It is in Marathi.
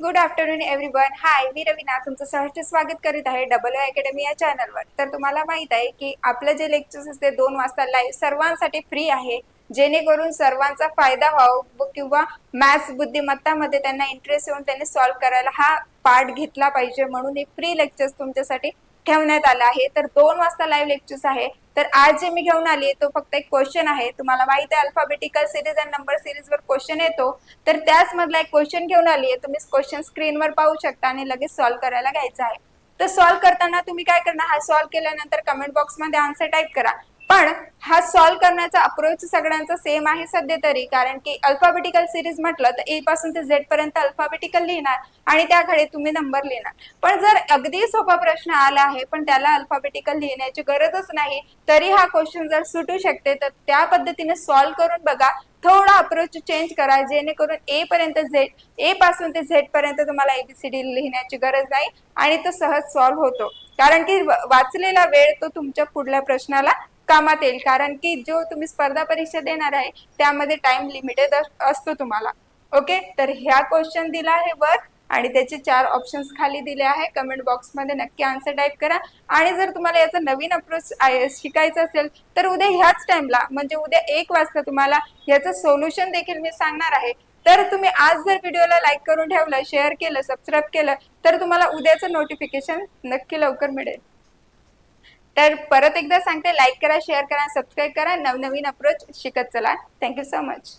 गुड आफ्टरनून एव्हरीवन हाय मी रवीना. तुमचं सहर्ष स्वागत करीत आहे डबल ओ अकॅडमी या चॅनलवर तर तुम्हाला माहीत आहे की आपलं जे लेक्चर्स असते दोन वाजता लाईव्ह सर्वांसाठी फ्री आहे. जेणेकरून सर्वांचा फायदा व्हावा किंवा मॅथ्स बुद्धिमत्तामध्ये त्यांना इंटरेस्ट येऊन त्यांनी सॉल्व्ह करायला हा पार्ट घेतला पाहिजे म्हणून एक फ्री लेक्चर्स तुमच्यासाठी ठेवण्यात आला आहे. तर दोन वाजता लाईव्ह लेक्चर्स आहे. तर आज जे मी घेऊन आली तो फक्त एक क्वेश्चन आहे. तुम्हाला माहिती आहे अल्फाबेटिकल सिरीज आणि नंबर सिरीज वर क्वेश्चन येतो. तर त्याच मधला एक क्वेश्चन घेऊन आली आहे. तुम्ही क्वेश्चन स्क्रीनवर पाहू शकता आणि लगेच सॉल्व्ह करायला घ्यायचा आहे. तर सॉल्व्ह करताना तुम्ही काय करणार? हा सॉल्व्ह केल्यानंतर कमेंट बॉक्समध्ये आन्सर टाईप करा. पण हा सॉल्व्ह करण्याचा अप्रोच सगळ्यांचा सेम आहे सध्या तरी. कारण की अल्फाबेटिकल सिरीज म्हटलं तर ए पासून ते झेड पर्यंत अल्फाबेटिकल लिहिणार आणि त्याकडे तुम्ही नंबर लिहिणार. पण जर अगदी सोपा प्रश्न आला आहे पण त्याला अल्फाबेटिकल लिहिण्याची गरजच नाही तरी हा क्वेश्चन जर सुटू शकते तर त्या पद्धतीने सॉल्व्ह करून बघा. थोडा अप्रोच चेंज करा जेणेकरून ए पर्यंत झेड ए पासून ते झेड पर्यंत तुम्हाला एबीसीडी लिहिण्याची गरज नाही आणि तो सहज सॉल्व्ह होतो. कारण की वाचलेला वेळ तो तुमच्या पुढल्या प्रश्नाला कामात येईल. कारण की जो तुम्ही स्पर्धा परीक्षा देणार आहे त्यामध्ये टाइम लिमिटेड असतो तुम्हाला. ओके तर ह्या क्वेश्चन दिला आहे वर आणि त्याचे चार ऑप्शन्स खाली दिले आहे. कमेंट बॉक्समध्ये नक्की आन्सर टाईप करा. आणि जर तुम्हाला याचा नवीन अप्रोच शिकायचं असेल तर उद्या ह्याच टाइमला म्हणजे उद्या एक वाजता तुम्हाला याचं सोल्युशन देखील मी सांगणार आहे. तर तुम्ही आज जर व्हिडिओला लाईक करून ठेवलं शेअर केलं सबस्क्राईब केलं तर तुम्हाला उद्याचं नोटिफिकेशन नक्की लवकर मिळेल. तर परत एकदा सांगते लाईक करा शेअर करा सबस्क्राईब करा. नवनवीन अप्रोच शिकत चला. Thank you so much